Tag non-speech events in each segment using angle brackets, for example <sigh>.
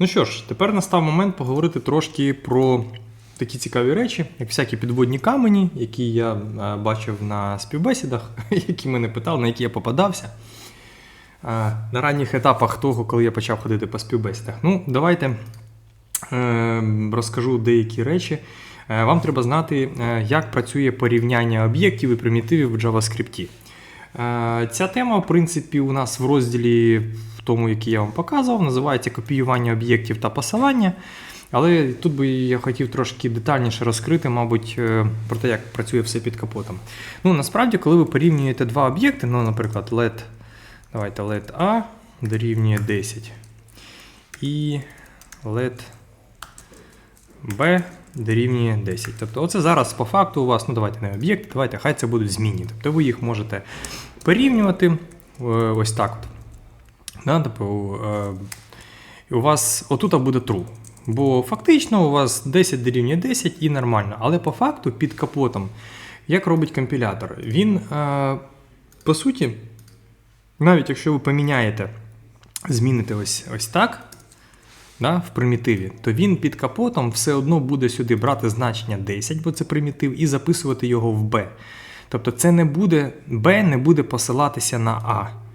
Ну що ж, тепер настав момент поговорити трошки про такі цікаві речі, як всякі підводні камені, які я е, бачив на співбесідах, <laughs> які мене питали, на які я попадався. Е, На ранніх етапах того, коли я почав ходити по співбесідах. Ну, давайте е, розкажу деякі речі. Вам треба знати, як працює порівняння об'єктів і примітивів в JavaScript. Ця тема, в принципі, у нас в розділі, тому, який я вам показував, називається копіювання об'єктів та посилання. Але тут би я хотів трошки детальніше розкрити, мабуть, е, про те, як працює все під капотом. Ну, насправді, коли ви порівнюєте два об'єкти, ну, наприклад, LED, давайте LED A дорівнює 10 і LED B дорівнює 10. Тобто, оце зараз по факту у вас, ну давайте не об'єкт, давайте, хай це будуть змінні. Тобто ви їх можете порівнювати е, ось так. От. Типу, е, і у вас отут буде true. Бо фактично у вас 10 дорівнює 10 і нормально. Але по факту під капотом, як робить компілятор, він, е, по суті, навіть якщо ви поміняєте, зміните ось, ось так, да, в примітиві, то він під капотом все одно буде сюди брати значення 10, бо це примітив, і записувати його в B. Тобто це не буде, B не буде посилатися на А.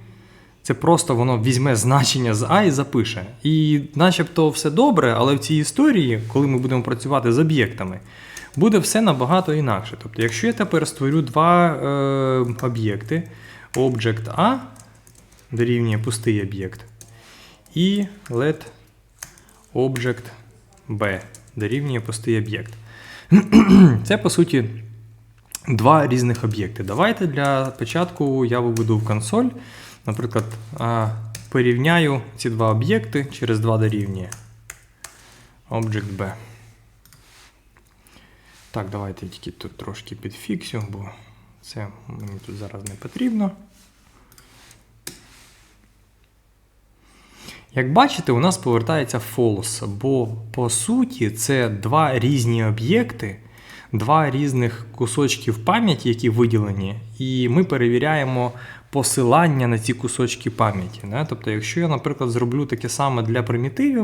Це просто воно візьме значення з А і запише. І начебто все добре, але в цій історії, коли ми будемо працювати з об'єктами, буде все набагато інакше. Тобто, якщо я тепер створю два е, об'єкти, Object A дорівнює пустий об'єкт, і let Object B дорівнює пустий об'єкт. <clears throat> Це по суті два різних об'єкти. Давайте для початку я виведу в консоль. Наприклад, порівняю ці два об'єкти через два дорівнює. Object B. Так, давайте я тільки тут трошки підфіксю, бо це мені тут зараз не потрібно. Як бачите, у нас повертається false, бо по суті це два різні об'єкти, два різних кусочки пам'яті, які виділені, і ми перевіряємо посилання на ці кусочки пам'яті. Да? Тобто, якщо я, наприклад, зроблю таке саме для примітивів,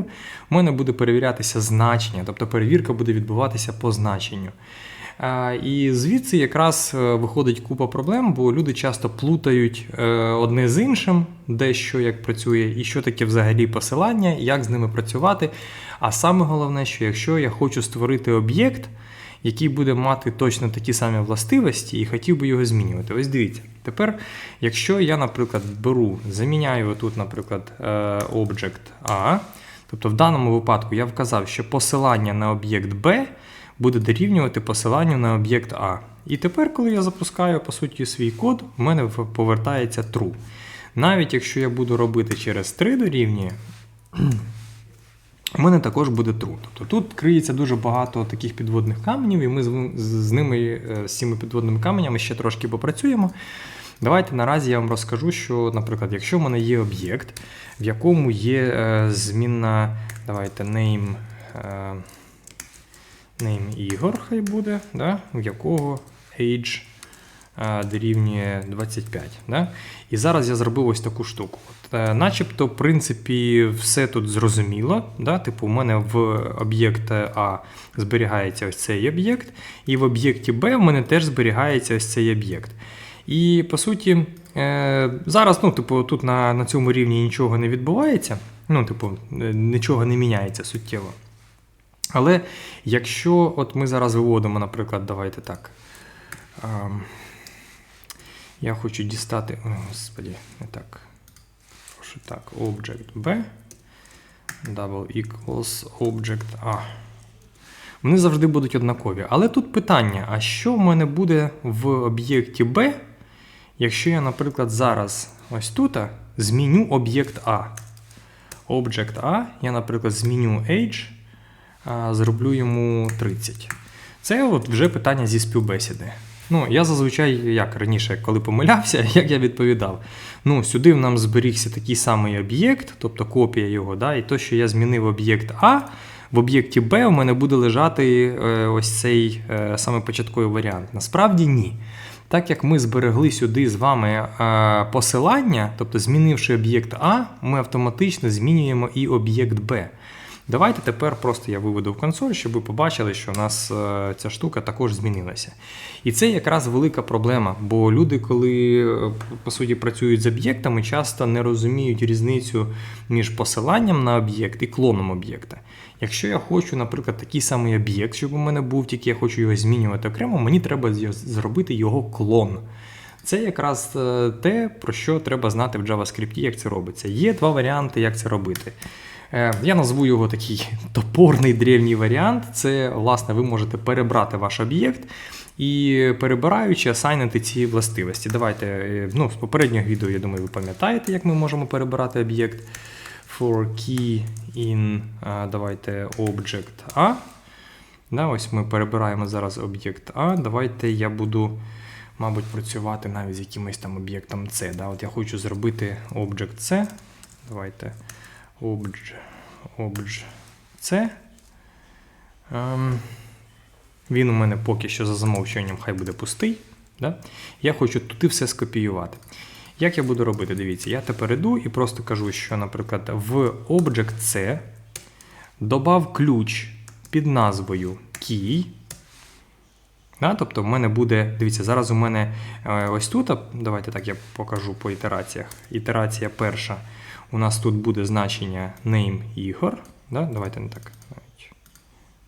в мене буде перевірятися значення, тобто перевірка буде відбуватися по значенню. І звідси якраз е, виходить купа проблем, бо люди часто плутають е, одне з іншим, де що як працює, і що таке взагалі посилання, як з ними працювати. А саме головне, що якщо я хочу створити об'єкт, який буде мати точно такі самі властивості, і хотів би його змінювати. Ось дивіться. Tепер, якщо я, наприклад, беру, заміняю тут, наприклад, е, Object A, тобто в даному випадку я вказав, що посилання на об'єкт B буде дорівнювати посиланню на об'єкт А. І тепер, коли я запускаю по суті свій код, в мене повертається true. Навіть якщо я буду робити через 3 дорівнює, у мене також буде true. Тобто тут криється дуже багато таких підводних каменів, і ми з, ними, е, з цими підводними каменями ще трошки попрацюємо. Давайте наразі я вам розкажу, що, наприклад, якщо в мене є об'єкт, в якому є е, змінна, давайте name, е, name Ігор, хай буде, да, в якого age дорівнює 25. Да? І зараз я зробив ось таку штуку. От, е, начебто, в принципі, все тут зрозуміло. Да? Типу, у мене в об'єкт А зберігається ось цей об'єкт, і в об'єкті Б в мене теж зберігається ось цей об'єкт. І по суті, е, зараз ну, типу, тут на на цьому рівні нічого не відбувається, ну, типу, е, нічого не міняється суттєво. Але якщо от ми зараз виводимо, наприклад, давайте так. Я хочу дістати. О, господі, не так. Прошу так, Object B. Double equals Object A. Вони завжди будуть однакові. Але тут питання: а що в мене буде в об'єкті B, якщо я, наприклад, зараз ось тут зміню об'єкт А. Object A, я, наприклад, зміню age, зроблю йому 30. Це от вже питання зі співбесіди. Ну, я зазвичай, як раніше, коли помилявся, <laughs> як я відповідав. Ну, сюди в нам зберігся такий самий об'єкт, тобто копія його, да, і то, що я змінив об'єкт А, в об'єкті Б у мене буде лежати е, ось цей е, саме початковий варіант. Насправді ні. Так як ми зберегли сюди з вами е, посилання, тобто змінивши об'єкт А, ми автоматично змінюємо і об'єкт Б. Давайте тепер просто я виведу в консоль, щоб ви побачили, що у нас е, ця штука також змінилася. І це якраз велика проблема, бо люди, коли е, по суті працюють з об'єктами, часто не розуміють різницю між посиланням на об'єкт і клоном об'єкта. Якщо я хочу, наприклад, такий самий об'єкт, щоб у мене був, тільки я хочу його змінювати окремо, мені треба зробити його клон. Це якраз е, те, про що треба знати в JavaScript, як це робиться. Є два варіанти, як це робити. Е, Я назву його такий <laughs> топорний древній варіант. Це, власне, ви можете перебрати ваш об'єкт і перебираючи, асайнити ці властивості. Давайте, е, ну, з попереднього відео, я думаю, ви пам'ятаєте, як ми можемо перебирати об'єкт. For key in, давайте, object A. Да, ось ми перебираємо зараз об'єкт А. Давайте я буду, мабуть, працювати навіть з якимось там об'єктом C. Да? От я хочу зробити object C. Давайте obj, obj C. Ем, він у мене поки що за замовчуванням хай буде пустий. Да? Я хочу туди все скопіювати. Як я буду робити? Дивіться, я тепер іду і просто кажу, що, наприклад, в Object C додав ключ під назвою key. Да, тобто в мене буде, дивіться, зараз у мене е, ось тут, давайте так я покажу по ітераціях. Ітерація перша. У нас тут буде значення name Ігор. Да? Давайте не так.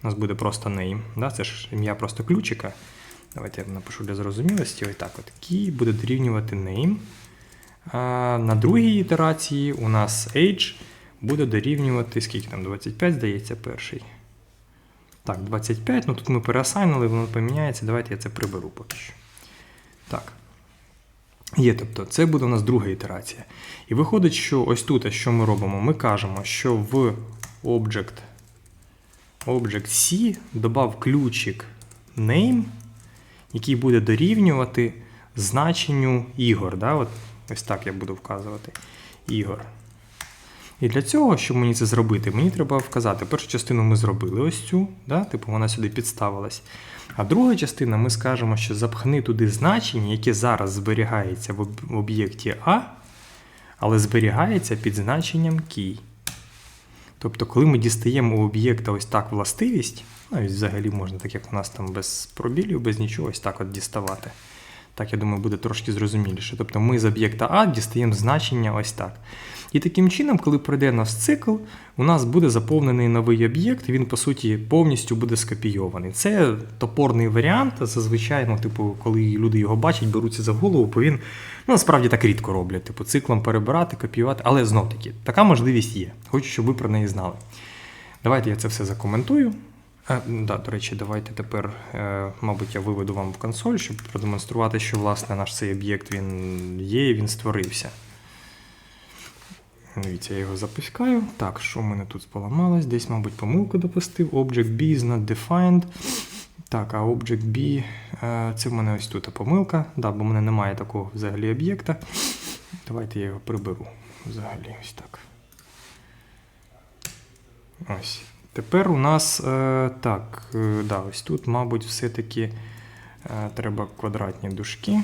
У нас буде просто name. Да? Це ж ім'я просто ключика. Давайте я напишу для зрозумілості. Ось так от. Key буде дорівнювати name. А на другій ітерації у нас age буде дорівнювати, скільки там, 25, здається, перший. Так, 25. Ну тут ми переасайнили, воно поміняється. Давайте я це приберу поки що. Так. Є, тобто, це буде у нас друга ітерація. І виходить, що ось тут, що ми робимо? Ми кажемо, що в Object, Object C додав ключик name, який буде дорівнювати значенню ігор. Да? От, ось так я буду вказувати. Ігор. І для цього, щоб мені це зробити, мені треба вказати. Першу частину ми зробили ось цю, да? типу вона сюди підставилась. А друга частина ми скажемо, що запхни туди значення, яке зараз зберігається в об'єкті А, але зберігається під значенням key. Тобто, коли ми дістаємо у об'єкта ось так властивість, навіть взагалі можна, так як у нас там без пробілів, без нічого, ось так от діставати. Так, я думаю, буде трошки зрозуміліше. Тобто ми з об'єкта А дістаємо значення ось так. І таким чином, коли пройде наш цикл, у нас буде заповнений новий об'єкт, він, по суті, повністю буде скопійований. Це топорний варіант. Зазвичай, ну, типу, коли люди його бачать, беруться за голову, бо він ну, насправді так рідко роблять. Типу, циклом перебирати, копіювати. Але знов таки, така можливість є. Хочу, щоб ви про неї знали. Давайте я це все закоментую. А, да, до речі, давайте тепер, е, мабуть, я виведу вам в консоль, щоб продемонструвати, що власне наш цей об'єкт він є і він створився. Дивіться, я його запускаю. Так, що в мене тут поламалось? Десь, мабуть, помилку допустив. Object B is not defined. Так, а Object B, е, це в мене ось тут помилка. Да, бо в мене немає такого взагалі об'єкта. Давайте я його приберу. Взагалі, ось так. Ось. Тепер у нас е, так, е, да, ось тут, мабуть, все-таки треба квадратні дужки.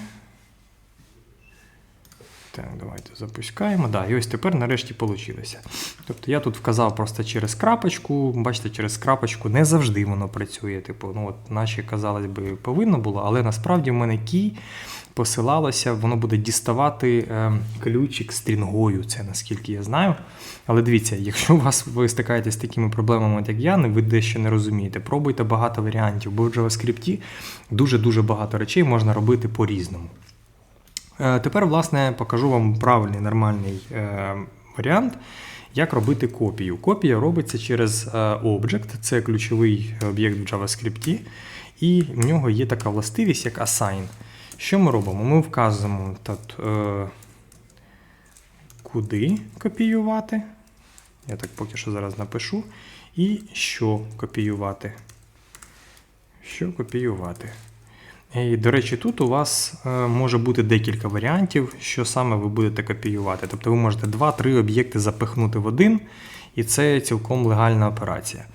Так, давайте запускаємо. Да, і ось тепер нарешті вийшло. Тобто я тут вказав просто через крапочку. Бачите, через крапочку не завжди воно працює. Типу, ну от наче, казалось би, повинно було, але насправді в мене кій посилалося, воно буде діставати е, ключик стрінгою, це наскільки я знаю. Але дивіться, якщо у вас ви стикаєтесь з такими проблемами, як я, ви дещо не розумієте, пробуйте багато варіантів, бо в JavaScript дуже-дуже багато речей можна робити по-різному. Е, Тепер, власне, покажу вам правильний нормальний е, варіант, як робити копію. Копія робиться через е, Object, це ключовий об'єкт в JavaScript, і в нього є така властивість, як assign. Що ми робимо? Ми вказуємо тут, е, куди копіювати. Я так поки що зараз напишу. І що копіювати. Що копіювати. І, до речі, тут у вас е, може бути декілька варіантів, що саме ви будете копіювати. Тобто ви можете 2-3 об'єкти запихнути в один, і це цілком легальна операція.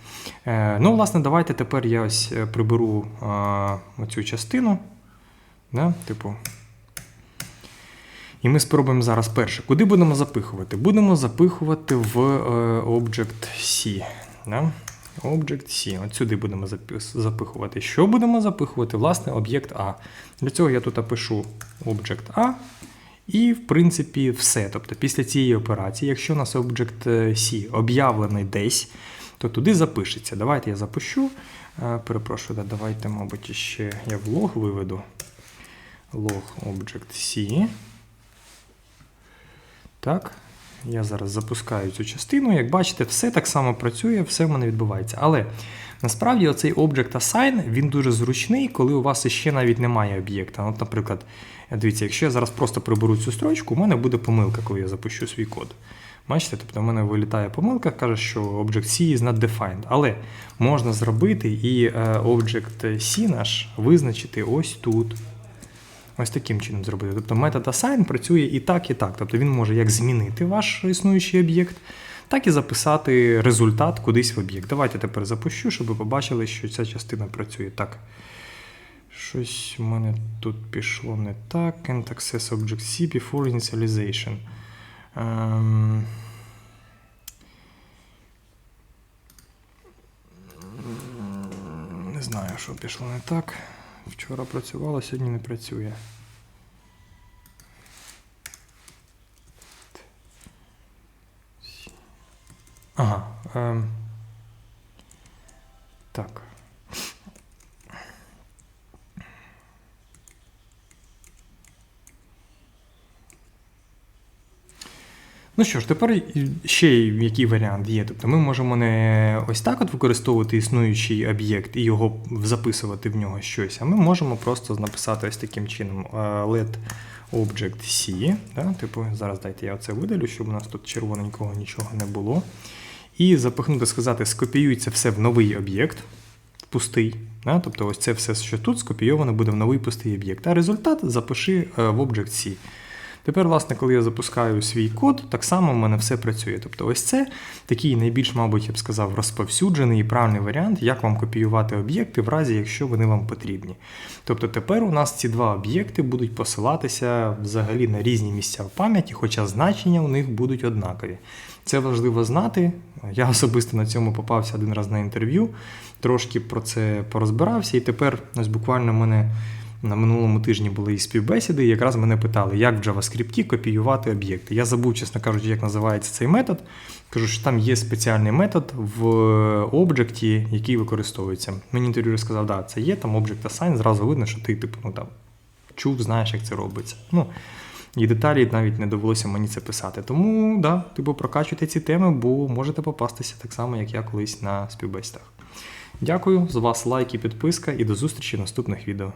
Е, ну, власне, давайте тепер я ось е, приберу оцю частину. Да? Типу. І ми спробуємо зараз перше. Куди будемо запихувати? Будемо запихувати в Object C. Да? Object C. От сюди будемо запихувати. Що будемо запихувати? Власне, об'єкт А. Для цього я тут пишу Object А. І, в принципі, все. Тобто, після цієї операції, якщо у нас Object C об'явлений десь, то туди запишеться. Давайте я запущу. Е, Перепрошую, да, давайте, мабуть, ще я в лог виведу. Log Object C. Так. Я зараз запускаю цю частину. Як бачите, все так само працює, все в мене відбувається. Але насправді оцей Object Assign він дуже зручний, коли у вас ще навіть немає об'єкта. От, наприклад, дивіться, якщо я зараз просто приберу цю строчку, у мене буде помилка, коли я запущу свій код. Бачите, тобто в мене вилітає помилка, каже, що Object C is not defined. Але можна зробити і е, Object C наш визначити ось тут. Ось таким чином зробити. Тобто метод assign працює і так, і так. Тобто він може як змінити ваш існуючий об'єкт, так і записати результат кудись в об'єкт. Давайте тепер запущу, щоб ви побачили, що ця частина працює так. Щось у мене тут пішло не так. Can't access Object C before initialization. Ем... Не знаю, що пішло не так. Вчора працювало, сьогодні не працює. Ага. Ем. Так. Ну що ж, тепер ще який варіант є. Тобто ми можемо не ось так от використовувати існуючий об'єкт і його записувати в нього щось, а ми можемо просто написати ось таким чином е, let object C. Да? Типу, зараз дайте я оце видалю, щоб у нас тут червоненького нічого не було. І запихнути, сказати, скопіюється все в новий об'єкт, пустий. Да? Тобто ось це все, що тут, скопійовано буде в новий пустий об'єкт. А результат запиши е, в Object C. Тепер, власне, коли я запускаю свій код, так само в мене все працює. Тобто, ось це такий найбільш, мабуть, я б сказав, розповсюджений і правильний варіант, як вам копіювати об'єкти в разі, якщо вони вам потрібні. Тобто тепер у нас ці два об'єкти будуть посилатися взагалі на різні місця в пам'яті, хоча значення у них будуть однакові. Це важливо знати. Я особисто на цьому попався один раз на інтерв'ю, трошки про це порозбирався, і тепер ось буквально мене. На минулому тижні були і співбесіди, і якраз мене питали, як в JavaScript копіювати об'єкти. Я забув, чесно кажучи, як називається цей метод. Кажу, що там є спеціальний метод в об'єкті, який використовується. Мені інтерв'юер сказав, да, це є, там Object Assign, зразу видно, що ти типу, ну, там, чув, знаєш, як це робиться. Ну, і деталі навіть не довелося мені це писати. Тому, да, типу, прокачуйте ці теми, бо можете попастися так само, як я колись на співбесідах. Дякую, з вас лайк і підписка, і до зустрічі в наступних відео.